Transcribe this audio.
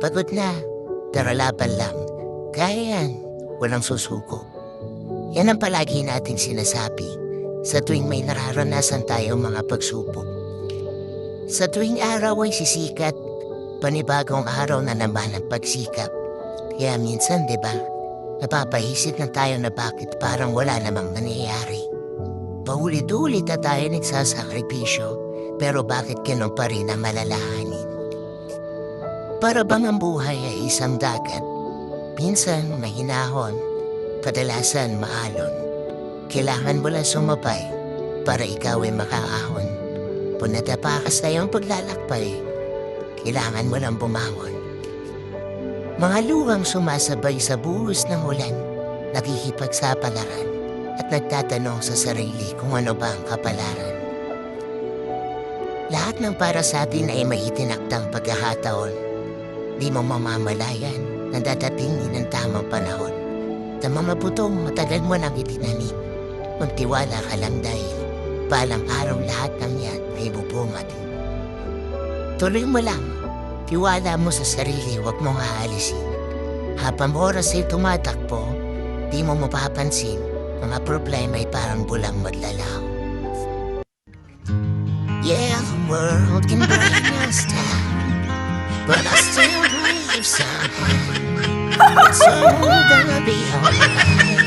Pagod na. Pero laban lang. Kaya yan. Walang susuko. Yan ang palagi natin sinasabi sa tuwing may nararanasan tayong mga pagsubok. Sa tuwing araw ay sisikat, panibagong araw na naman ang pagsikap. Kaya minsan, di ba, napapaisip na tayo na bakit parang wala namang nangyayari. Paulit-ulit na tayo nagsasakripisyo, pero bakit ganun pa rin ang malalahanin? Para bang ang buhay ay isang dagat? Minsan mahinahon, kadalasan maalon. Kailangan mo lang sumabay para ikaw ay makaahon. Punatapakas na yung paglalakbay, kailangan mo lang bumangon. Mga luwang sumasabay sa buhos ng ulan, nakikipagsapalaran at nagtatanong sa sarili kung ano ba ang kapalaran. Lahat ng para sa atin ay may itinaktang pagkakataon. Di mo mamamalayan na dadating din ang tamang panahon. Sa mga butong matagal mo nang itinanim. Magtiwala ka lang dahil balang araw lahat ng yan ay bubunga din. Tuloy mo lang. Tiwala mo sa sarili, huwag mong aalisin. Habang oras ay tumatakbo, di mo mapapansin, mga problema ay parang bulang maglalaw. Yeah, the world can bring us down, but I life's all gonna be alright.